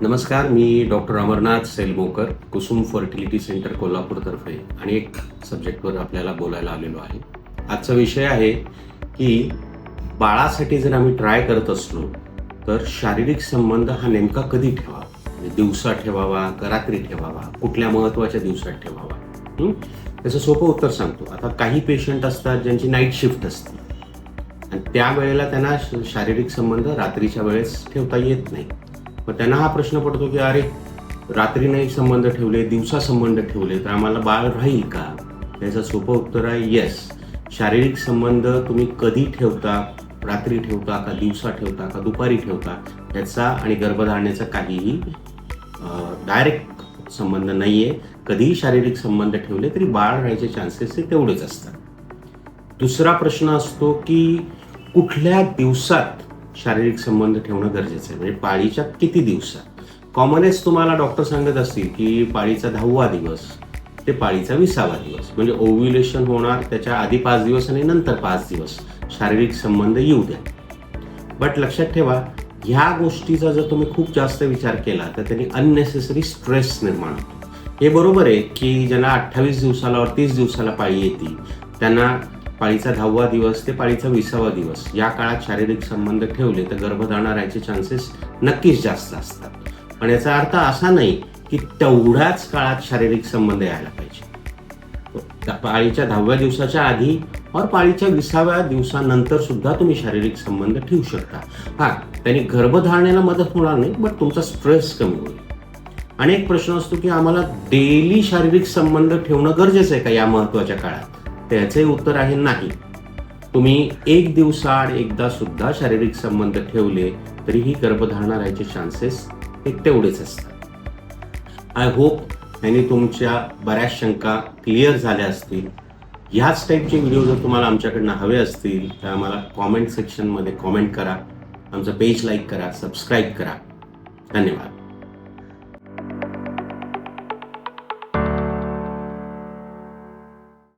नमस्कार मी doctor Amarnath Selmokar Kusum fertility centre कोल्हापूरतर्फे आणि एक सब्जेक्टवर आपल्याला बोलायला आलेलो आहे. आजचा विषय आहे की बाळासाठी जर आम्ही ट्राय करत असलो तर शारीरिक संबंध हा नेमका कधी ठेवावा? म्हणजे दिवसा ठेवावा का रात्री ठेवावा? कुठल्या महत्त्वाच्या दिवसात ठेवावा? त्याचं सोपं उत्तर सांगतो. आता काही पेशंट असतात ज्यांची नाईट शिफ्ट असते. आणि त्यावेळेला त्यांना श- शारीरिक संबंध रात्रीच्या वेळेस ठेवता येत नाही. मग त्यांना हा प्रश्न पडतो की अरे रात्री नाही संबंध ठेवले दिवसा संबंध ठेवले तर आम्हाला बाळ राहील का? त्याचं सोपं उत्तर आहे येस शारीरिक संबंध तुम्ही कधी ठेवता? रात्री ठेवता का दिवसा ठेवता का दुपारी ठेवता? याचा आणि गर्भधारणेचा काहीही डायरेक्ट संबंध नाही आहे कधीही शारीरिक संबंध ठेवले तरी बाळ राहायचे चान्सेस हे तेवढेच असतात. दुसरा प्रश्न असतो की कुठल्या दिवसात शारीरिक संबंध ठेवणं गरजेचं आहे. म्हणजे पाळीच्या किती दिवसात? कॉमनेस तुम्हाला डॉक्टर सांगत असतील की पाळीचा दहावा दिवस ते पाळीचा विसावा दिवस. म्हणजे ओव्ह्युलेशन होणार त्याच्या आधी पाच दिवस आणि नंतर पाच दिवस. शारीरिक संबंध येऊ द्या. बट लक्षात ठेवा ह्या गोष्टीचा जर तुम्ही खूप जास्त विचार केला तर त्यांनी अननेसेसरी स्ट्रेस निर्माण होतो. हे बरोबर आहे की ज्यांना अठ्ठावीस दिवसाला तीस दिवसाला पाळी येते त्यांना पाळीचा दहावा दिवस ते पाळीचा विसावा दिवस. या काळात शारीरिक संबंध ठेवले तर गर्भधारणा राहायचे चान्सेस नक्कीच जास्त असतात. पण याचा अर्थ असा नाही की तेवढ्याच काळात शारीरिक संबंध यायला पाहिजे. पाळीच्या दहाव्या दिवसाच्या आधी और पाळीच्या विसाव्या दिवसानंतर सुद्धा तुम्ही शारीरिक संबंध ठेवू शकता. हा त्यांनी गर्भधारणेला मदत होणार नाही बट तुमचा स्ट्रेस कमी होईल. आणि एक प्रश्न असतो की आम्हाला डेली शारीरिक संबंध ठेवणं गरजेचं आहे का या महत्त्वाच्या काळात? त्याचे उत्तर आहे नाही. तुम्ही एक दिवसाआड एकदा सुद्धा शारीरिक संबंध ठेवले तरीही गर्भधारणा राहायचे चान्सेस हे तेवढेच असतात. आय होप यांनी तुमच्या बऱ्याच शंका क्लिअर झाल्या असतील. ह्याच टाईपचे व्हिडिओ जर तुम्हाला आमच्याकडनं हवे असतील तर आम्हाला कॉमेंट सेक्शनमध्ये कॉमेंट करा. आमचं पेज लाईक करा सबस्क्राईब करा. धन्यवाद.